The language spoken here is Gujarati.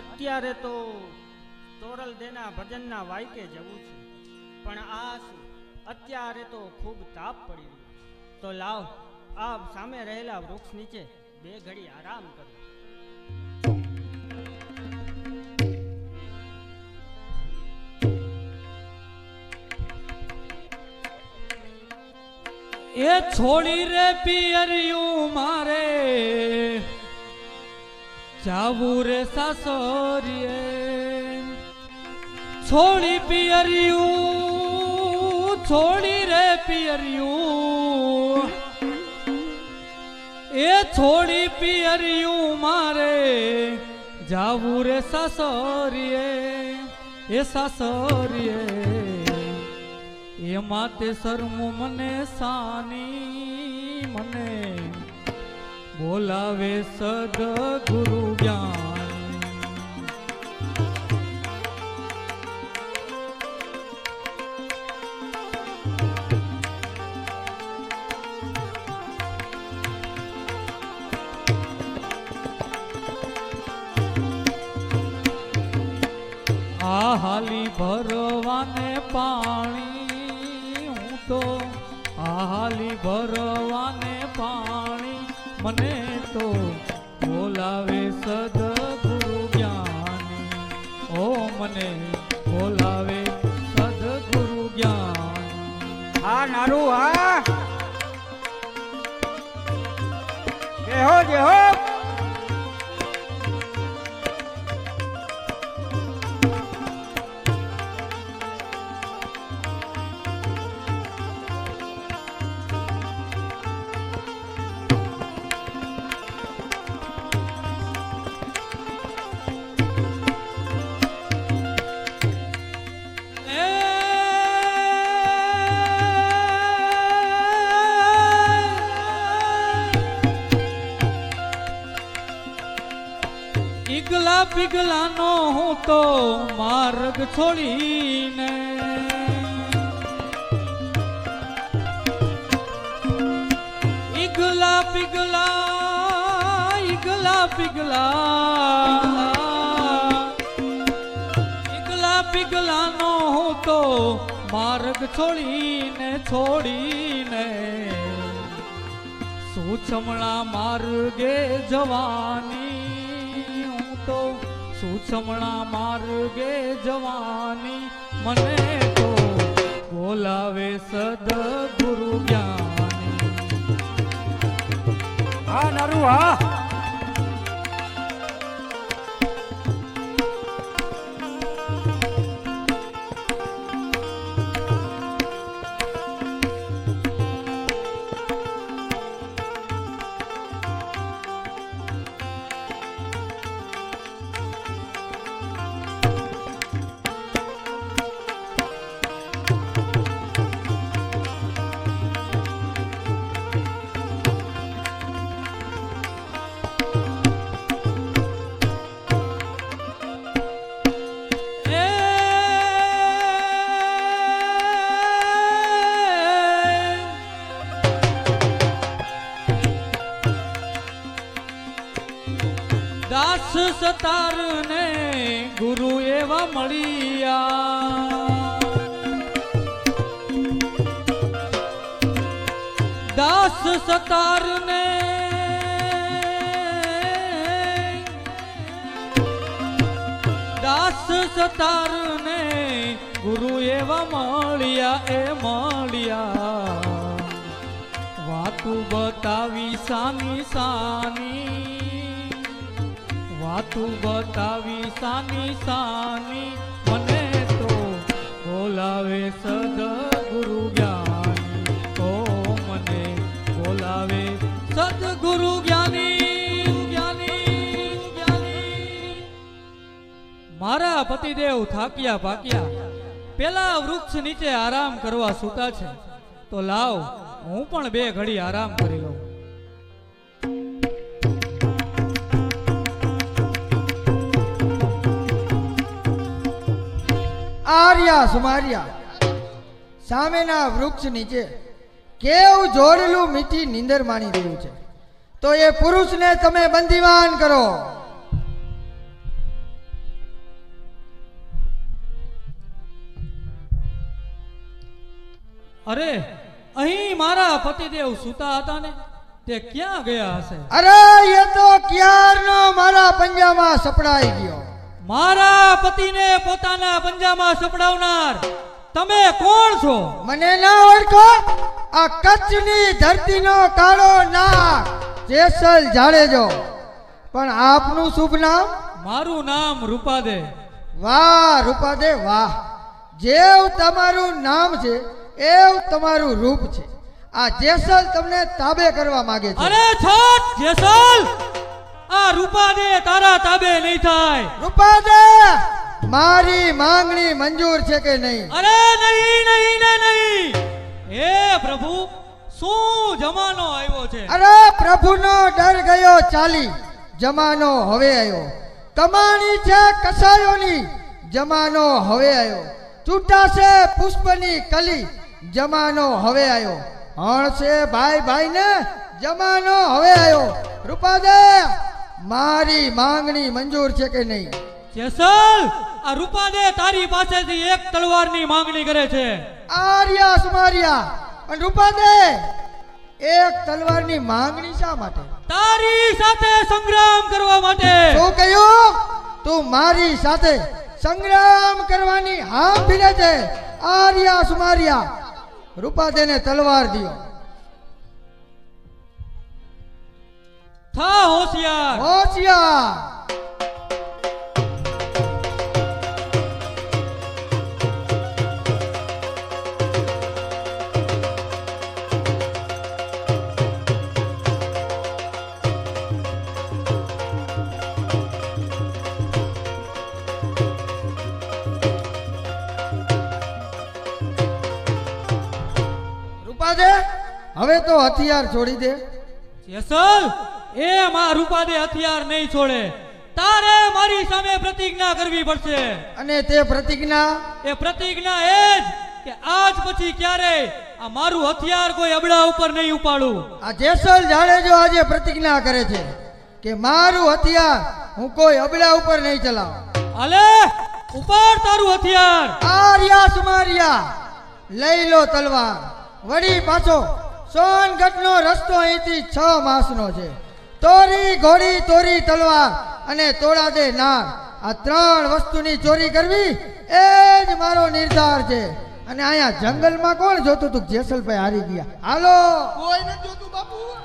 અત્યારે તો તોરલ દેના ભજનના વાયકે જવું છે. પણ આ અત્યારે તો ખૂબ તાપ પડી રહ્યો. તો લાવ, આ સામે રહેલા વૃક્ષ નીચે બે ઘડી આરામ કરો. એ છોડી રે પિયરિયું મારે. જાવું રે સાસરીએ. છોડી પિયરિયું, છોડી રે પિયરિયું. એ છોડી પિયરિયું મારે, જાવું રે સાસરીએ. એ સાસરીએ એ માતે શરમું મને સાની, મને બોલાવે સદ ગુરુ જ્ઞાન. આ હાલી ભરવાને પાણી હું તો આ હાલી ભરવાને પાણી. મને તો બોલાવે સદગુરુ જ્ઞાની. ઓ મને બોલાવે સદગુરુ જ્ઞાન. હા નારું હા. ઈગલા પીગલાનો હું તો માર્ગ છોડીને ઈગલા પીગલા ઈગલા પીગલા, ઈગલા પીગલાનો હું તો માર્ગ છોડીને છોડીને સૂચમણા માર્ગે જવાની સૂચમણા માર્ગે જવાની મને તો બોલાવે સદ ગુરુ જ્ઞાની. હા નરુ હા. દાસ સતાર ને ગુરુ એવા મળ્યા. દાસ સતાર ને દાસ સતાર ને ગુરુ એવા મળ્યા, એ મળ્યા. વાતું બતાવી સાની સાની વાતું બતાવી સાની સાની, મને તો બોલાવે સદગુરુ જ્ઞાની ઓ મને બોલાવે સદ ગુરુ જ્ઞાની જ્ઞાની. જ્ઞાની મારા પતિદેવ થાક્યા પાક્યા. પેલા વૃક્ષ નીચે આરામ કરવા સૂતા છે. તો લાવ, હું પણ બે ઘડી આરામ કરી આર્યા સુમાર્યા. સામેના વૃક્ષ નીચે કેવું જોડેલું મીઠી નીંદર માણી રહ્યું છે. તો એ પુરુષને તમે બંદીવાન કરો. અરે અહીં મારા પતિદેવ સૂતા હતા ને? તે ક્યાં ગયા હશે? અરે એ તો ક્યારનો મારા પંજામાં સપડાઈ ગયો. મારા પતિને પોતાના પંજામાં સપડાવનાર તમે કોણ છો? મને ના ઓળખો? આ કચ્છની ધરતીનો કાળો ના જેસલ જાડેજો. પણ આપનું શુભ નામ? મારું નામ રૂપાદે. વાહ રૂપાદે વાહ. જેવ તમારું નામ છે એવું તમારું રૂપ છે. આ જેસલ તમને તાબે કરવા માંગે છે. અરે છોટ જેસલ! આ રૂપા દે તારા તાબે નહીં થાય. રૂપાદે મારી માંગણી મંજૂર છે કે નહીં? અરે નહીં નહીં ને નહીં. હે પ્રભુ શું જમાનો આવ્યો છે? અરે પ્રભુનો ડર ગયો ચાલી જમાનો હવે આવ્યો. કમાણી છે કસાયોની જમાનો હવે આવ્યો. ચૂંટાશે પુષ્પની કલી જમાનો હવે આવ્યો. હણશે ભાઈ ભાઈ ને જમાનો હવે આવ્યો. રૂપાદે મારી માંગણી મંજૂર છે કે નહીં? જેસલ આ રૂપાદે તારી પાસેથી એક તલવારની માંગણી કરે છે. આર્યા સુમારિયા પણ રૂપાદે એક તલવારની માંગણી શા માટે? તારી સાથે સંગ્રામ કરવા માટે. શું કહ્યું? તું મારી સાથે સંગ્રામ કરવાની હા ભીડે છે. આર્યા સુમારિયા રૂપાદેને તલવાર દિયો. થા હોશિયાર. હોશિયાર. હવે તો હથિયાર છોડી દે. જેસલ! એ માં રૂપાદે હથિયાર નહીં છોડે. તારે મારી સામે પ્રતિજ્ઞા કરવી પડશે. અને તે પ્રતિજ્ઞા? એ પ્રતિજ્ઞા એ જ કે આજ પછી ક્યારે આ મારું હથિયાર કોઈ અબડા ઉપર નહીં ઉપાડું. આ જેસલ જાડેજો આજે પ્રતિજ્ઞા કરે છે કે મારું હથિયાર હું કોઈ અબડા ઉપર નહીં ચલાવું. અલે ઉપાડ તારું હથિયાર. આર્યા સુમારિયા લઈ લો તલવાર. વળી પાછો સોનગઢનો રસ્તો અહીંથી છ માસનો છે. તોરી ઘોડી, તોરી તલવાર અને તોડા દે નાર આ ત્રણ વસ્તુની ચોરી કરવી એ જ મારો નિર્ધાર છે. અને અહીંયા જંગલમાં કોણ જોતું તું? જેસલભાઈ હારી ગયા. હાલો. કોઈ નથી જોતું બાપુ.